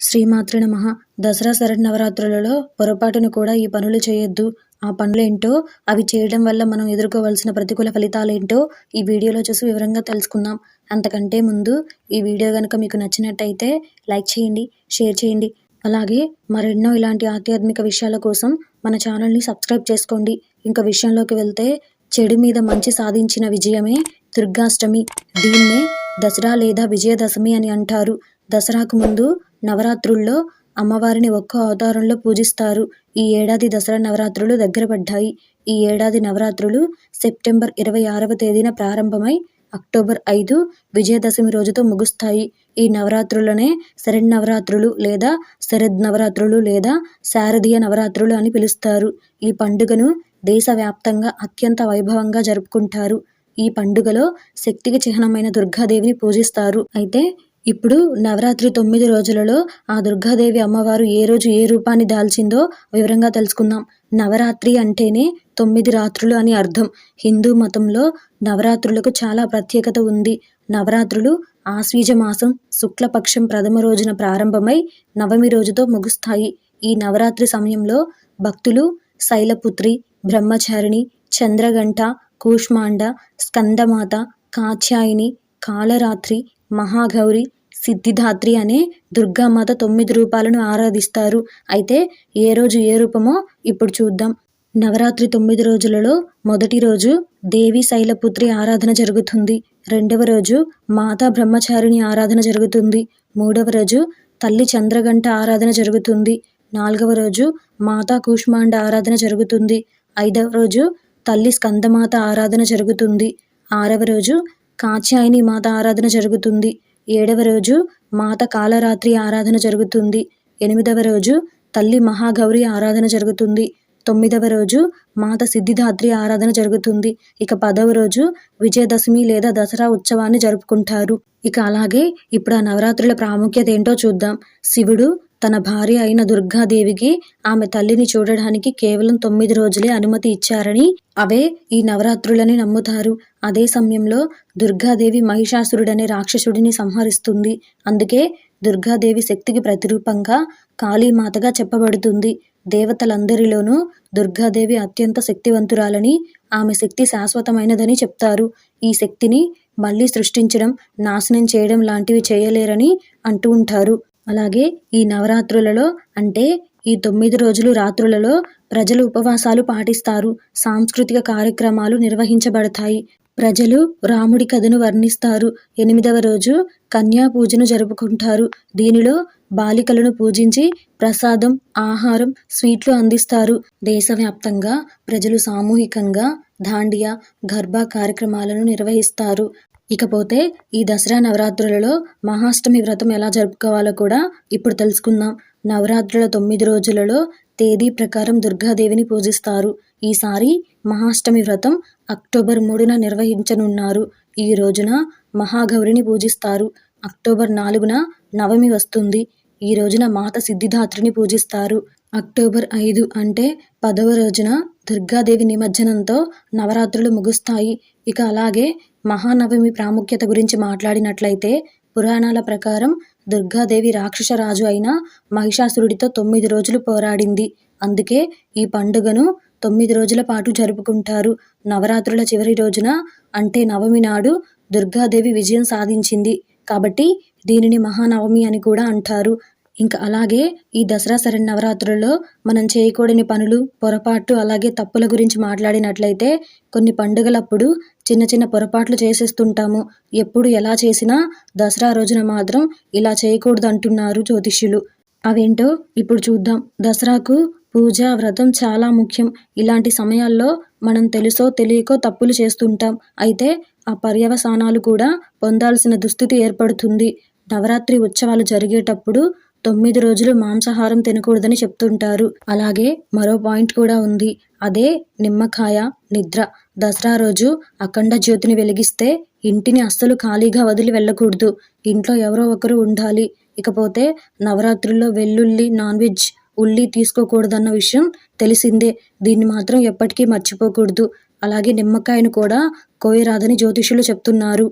శ్రీమాతృ నమః. దసరా శరన్నవరాత్రులలో పొరపాటున కూడా ఈ పనులు చేయొద్దు. ఆ పనులేంటో అవి చేయడం వల్ల మనం ఎదుర్కోవాల్సిన ప్రతికూల ఫలితాలేంటో ఈ వీడియోలో చూసి వివరంగా తెలుసుకుందాం. అంతకంటే ముందు ఈ వీడియో కనుక మీకు నచ్చినట్టయితే లైక్ చేయండి షేర్ చేయండి. అలాగే మరెన్నో ఇలాంటి ఆధ్యాత్మిక విషయాల కోసం మన ఛానల్ని సబ్స్క్రైబ్ చేసుకోండి. ఇంకా విషయంలోకి వెళ్తే చెడు మీద మంచి సాధించిన విజయమే దుర్గాష్టమి. దీన్నే దసరా లేదా విజయదశమి అని అంటారు. దసరాకు ముందు నవరాత్రుల్లో అమ్మవారిని ఒక్కో అవతారంలో పూజిస్తారు. ఈ ఏడాది దసరా నవరాత్రులు దగ్గర పడ్డాయి. ఈ ఏడాది నవరాత్రులు సెప్టెంబర్ ఇరవై ఆరవ తేదీన ప్రారంభమై అక్టోబర్ ఐదు విజయదశమి రోజుతో ముగుస్తాయి. ఈ నవరాత్రులనే శరన్నవరాత్రులు లేదా శరద్ నవరాత్రులు లేదా శారదీయ నవరాత్రులు అని పిలుస్తారు. ఈ పండుగను దేశవ్యాప్తంగా అత్యంత వైభవంగా జరుపుకుంటారు. ఈ పండుగలో శక్తికి చిహ్నమైన దుర్గాదేవిని పూజిస్తారు. అయితే ఇప్పుడు నవరాత్రి తొమ్మిది రోజులలో ఆ దుర్గాదేవి అమ్మవారు ఏ రోజు ఏ రూపాన్ని దాల్చిందో వివరంగా తెలుసుకుందాం. నవరాత్రి అంటేనే తొమ్మిది రాత్రులు అని అర్థం. హిందూ మతంలో నవరాత్రులకు చాలా ప్రత్యేకత ఉంది. నవరాత్రులు ఆశ్వీజ మాసం శుక్లపక్షం ప్రథమ రోజున ప్రారంభమై నవమి రోజుతో ముగుస్తాయి. ఈ నవరాత్రి సమయంలో భక్తులు శైలపుత్రి బ్రహ్మచారిణి చంద్రగంట కూష్మాండ స్కందమాత కాత్యాయిని కాలరాత్రి మహాగౌరి సిద్ధిదాత్రి అనే దుర్గామాత తొమ్మిది రూపాలను ఆరాధిస్తారు. అయితే ఏ రోజు ఏ రూపమో ఇప్పుడు చూద్దాం. నవరాత్రి తొమ్మిది రోజులలో మొదటి రోజు దేవి శైలపుత్రి ఆరాధన జరుగుతుంది. రెండవ రోజు మాతా బ్రహ్మచారిణి ఆరాధన జరుగుతుంది. మూడవ రోజు తల్లి చంద్రగంట ఆరాధన జరుగుతుంది. నాలుగవ రోజు మాతా కూష్మాండ ఆరాధన జరుగుతుంది. ఐదవ రోజు తల్లి స్కందమాత ఆరాధన జరుగుతుంది. ఆరవ రోజు కాత్యాయని మాత ఆరాధన జరుగుతుంది. ఏడవ రోజు మాత కాలరాత్రి ఆరాధన జరుగుతుంది. ఎనిమిదవ రోజు తల్లి మహాగౌరి ఆరాధన జరుగుతుంది. తొమ్మిదవ రోజు మాత సిద్ధిదాత్రి ఆరాధన జరుగుతుంది. ఇక పదవ రోజు విజయదశమి లేదా దసరా ఉత్సవాన్ని జరుపుకుంటారు. ఇక అలాగే ఇప్పుడు ఆ నవరాత్రుల ప్రాముఖ్యత ఏంటో చూద్దాం. శివుడు తన భార్య అయిన దుర్గాదేవికి ఆమె తల్లిని చూడడానికి కేవలం తొమ్మిది రోజులే అనుమతి ఇచ్చారని అవే ఈ నవరాత్రులని నమ్ముతారు. అదే సమయంలో దుర్గాదేవి మహిషాసురుడనే రాక్షసుడిని సంహరిస్తుంది. అందుకే దుర్గాదేవి శక్తికి ప్రతిరూపంగా కాళీమాతగా చెప్పబడుతుంది. దేవతలందరిలోనూ దుర్గాదేవి అత్యంత శక్తివంతురాలని ఆమె శక్తి శాశ్వతమైనదని చెప్తారు. ఈ శక్తిని మళ్ళీ సృష్టించడం నాశనం చేయడం లాంటివి చేయలేరని అంటూ ఉంటారు. అలాగే ఈ నవరాత్రులలో అంటే ఈ తొమ్మిది రోజులు రాత్రులలో ప్రజలు ఉపవాసాలు పాటిస్తారు. సాంస్కృతిక కార్యక్రమాలు నిర్వహించబడతాయి. ప్రజలు రాముడి కథను వర్ణిస్తారు. ఎనిమిదవ రోజు కన్యా పూజను జరుపుకుంటారు. దీనిలో బాలికలను పూజించి ప్రసాదం ఆహారం స్వీట్లు అందిస్తారు. దేశవ్యాప్తంగా ప్రజలు సామూహికంగా దాండియా గర్భా కార్యక్రమాలను నిర్వహిస్తారు. ఇకపోతే ఈ దసరా నవరాత్రులలో మహాష్టమి వ్రతం ఎలా జరుపుకోవాలో కూడా ఇప్పుడు తెలుసుకుందాం. నవరాత్రుల తొమ్మిది రోజులలో తేదీ ప్రకారం దుర్గాదేవిని పూజిస్తారు. ఈసారి మహాష్టమి వ్రతం అక్టోబర్ మూడున నిర్వహించనున్నారు. ఈ రోజున మహాగౌరిని పూజిస్తారు. అక్టోబర్ నాలుగున నవమి వస్తుంది. ఈ రోజున మాత సిద్ధిదాత్రిని పూజిస్తారు. అక్టోబర్ ఐదు అంటే పదవ రోజున దుర్గాదేవి నిమజ్జనంతో నవరాత్రులు ముగుస్తాయి. ఇక అలాగే మహానవమి ప్రాముఖ్యత గురించి మాట్లాడినట్లయితే పురాణాల ప్రకారం దుర్గాదేవి రాక్షసరాజు అయిన మహిషాసురుడితో తొమ్మిది రోజులు పోరాడింది. అందుకే ఈ పండుగను తొమ్మిది రోజుల పాటు జరుపుకుంటారు. నవరాత్రుల చివరి రోజున అంటే నవమి నాడు దుర్గాదేవి విజయం సాధించింది. కాబట్టి దీనిని మహానవమి అని కూడా అంటారు. ఇంకా అలాగే ఈ దసరా శరన్నవరాత్రుల్లో మనం చేయకూడని పనులు పొరపాటు అలాగే తప్పుల గురించి మాట్లాడినట్లయితే కొన్ని పండుగలప్పుడు చిన్న చిన్న పొరపాట్లు చేసేస్తుంటాము. ఎప్పుడు ఎలా చేసినా దసరా రోజున మాత్రం ఇలా చేయకూడదు అంటున్నారు జ్యోతిష్యులు. అవేంటో ఇప్పుడు చూద్దాం. దసరాకు పూజ వ్రతం చాలా ముఖ్యం. ఇలాంటి సమయాల్లో మనం తెలుసో తెలియకో తప్పులు చేస్తుంటాం. అయితే ఆ పర్యవసానాలు కూడా పొందాల్సిన దుస్థితి ఏర్పడుతుంది. నవరాత్రి ఉత్సవాలు జరిగేటప్పుడు తొమ్మిది రోజులు మాంసాహారం తినకూడదని చెప్తుంటారు. అలాగే మరో పాయింట్ కూడా ఉంది. అదే నిమ్మకాయ నిద్ర. దసరా రోజు అఖండ జ్యోతిని వెలిగిస్తే ఇంటిని అస్సలు ఖాళీగా వదిలి వెళ్ళకూడదు. ఇంట్లో ఎవరో ఒకరు ఉండాలి. ఇకపోతే నవరాత్రుల్లో వెల్లుల్లి నాన్ వెజ్ ఉల్లి తీసుకోకూడదన్న విషయం తెలిసిందే. దీన్ని మాత్రం ఎప్పటికీ మర్చిపోకూడదు. అలాగే నిమ్మకాయను కూడా కోయరాదని జ్యోతిషులు చెప్తున్నారు.